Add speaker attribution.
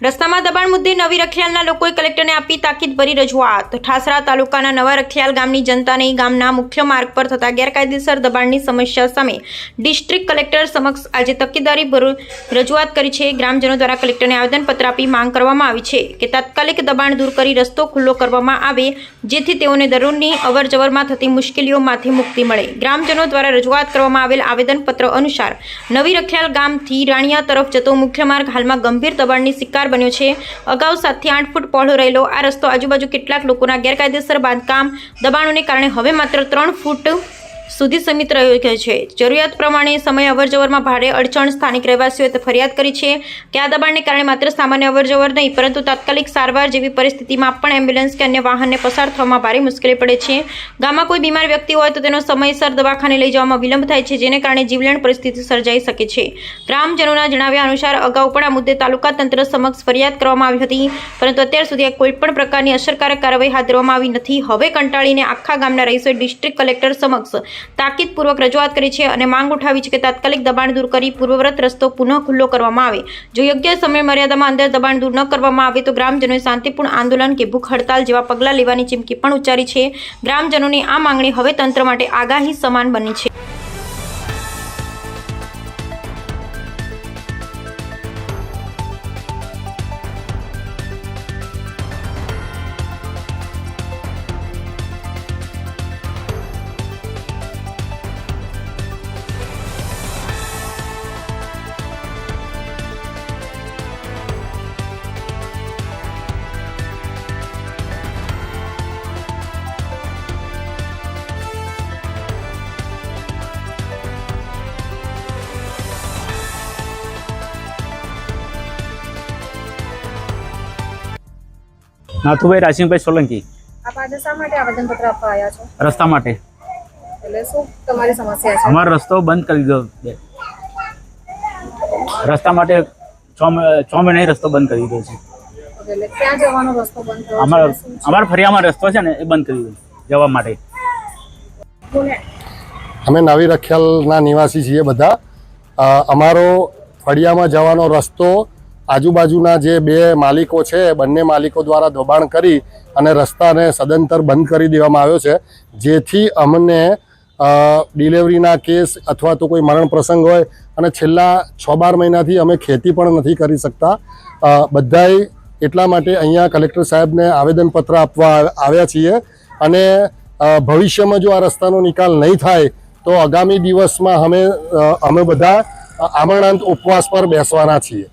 Speaker 1: રસ્તામાં દબાણ મુદ્દે નવી રખિયાલના લોકોએ કલેક્ટરને આપી તાકીદભરી રજૂઆત. ઠાસરા તાલુકાના નવા રખિયાલ ગામની જનતાને ગામના મુખ્ય માર્ગ પર થતા ગેરકાયદેસર દબાણની સમસ્યા સામે ડિસ્ટ્રિક્ટ કલેક્ટર સમક્ષ આજે તકેદારી રજૂઆત કરી છે. ગ્રામજનો દ્વારા કલેક્ટરને આવેદનપત્ર આપી માંગ કરવામાં આવી છે કે તાત્કાલિક દબાણ દૂર કરી રસ્તો ખુલ્લો કરવામાં આવે, જેથી તેઓને દરરોજની અવરજવરમાં થતી મુશ્કેલીઓમાંથી મુક્તિ મળે. ગ્રામજનો દ્વારા રજૂઆત કરવામાં આવેલ આવેદનપત્ર અનુસાર નવી રખિયાલ ગામથી રાણિયા તરફ જતો મુખ્ય માર્ગ હાલમાં ગંભીર દબાણની શિકાર બન્યો છે. અગાઉ સાતથી આઠ ફૂટ પહોળો રહેલો આ રસ્તો આજુબાજુ કેટલાક લોકોના ગેરકાયદેસર બાંધકામ દબાણોને કારણે હવે માત્ર ત્રણ ફૂટ સુધી સીમિત રહ્યો છે. જરૂરિયાત પ્રમાણે સમય અવરજવરમાં ભારે અડચણ સ્થાનિક રહેવાસીઓએ ફરિયાદ કરી છે કે આ દબાણને કારણે માત્ર સામાન્ય અવરજવર નહીં, પરંતુ તાત્કાલિક સારવાર જેવી પરિસ્થિતિમાં પણ એમ્બ્યુલન્સ કે અન્ય વાહનને પસાર થવામાં ભારે મુશ્કેલી પડે છે. ગામમાં કોઈ બીમાર વ્યક્તિ હોય તો તેનો સમયસર દવાખાને લઈ જવામાં વિલંબ થાય છે, જેને કારણે જીવલેણ પરિસ્થિતિ સર્જાઈ શકે છે. ગ્રામજનોના જણાવ્યા અનુસાર, અગાઉ પણ આ મુદ્દે તાલુકા તંત્ર સમક્ષ ફરિયાદ કરવામાં આવી હતી, પરંતુ અત્યાર સુધી કોઈપણ પ્રકારની અસરકારક કાર્યવાહી હાથ ધરવામાં આવી નથી. હવે કંટાળીને આખા ગામના રહીશોએ ડિસ્ટ્રિક્ટ કલેક્ટર સમક્ષ તાકીદપૂર્વક રજૂઆત કરી છે અને માંગ ઉઠાવી છે કે તાત્કાલિક દબાણ દૂર કરી પૂર્વવ્રત રસ્તો પુનઃ ખુલ્લો કરવામાં આવે. જો યોગ્ય સમય મર્યાદામાં અંદર દબાણ દૂર ન કરવામાં આવે તો ગ્રામજનોએ શાંતિપૂર્ણ આંદોલન કે ભૂખ હડતાલ જેવા પગલાં લેવાની ચીમકી પણ ઉચ્ચારી છે. ગ્રામજનોની આ માંગણી હવે તંત્ર માટે આગાહી સમાન બની છે.
Speaker 2: નાથુભાઈ રાજીવભાઈ સોલંકી. રસ્તા માટે.
Speaker 3: એટલે શું તમારી સમસ્યા છે?
Speaker 2: અમારો રસ્તો બંધ કરી દીધો છે. રસ્તા માટે છ મહિના રસ્તો બંધ કરી દીધો છે.
Speaker 3: એટલે ક્યાં જવાનો રસ્તો બંધ થયો છે?
Speaker 2: અમારો અમારા ફરિયામાં રસ્તો છે ને એ બંધ કરી દીધો જવા માટે.
Speaker 4: અમે નવી રખિયાલના નિવાસી છીએ બધા. અમારો ફળિયામાં જવાનો રસ્તો આજુબાજુના જે બે માલિકો છે, બંને માલિકો દ્વારા દબાણ કરી અને રસ્તાને સદંતર બંધ કરી દેવામાં આવ્યો છે. જેથી અમને ડિલિવરીના કેસ અથવા તો કોઈ મરણ પ્રસંગ હોય અને છેલ્લા છ બાર મહિનાથી અમે ખેતી પણ નથી કરી શકતા. બધાએ એટલા માટે અહીંયા કલેક્ટર સાહેબને આવેદનપત્ર આપવા આવ્યા છીએ અને ભવિષ્યમાં જો આ રસ્તાનો નિકાલ નહીં થાય તો આગામી દિવસમાં અમે અમે બધા આમરણાંત ઉપવાસ પર બેસવાના છીએ.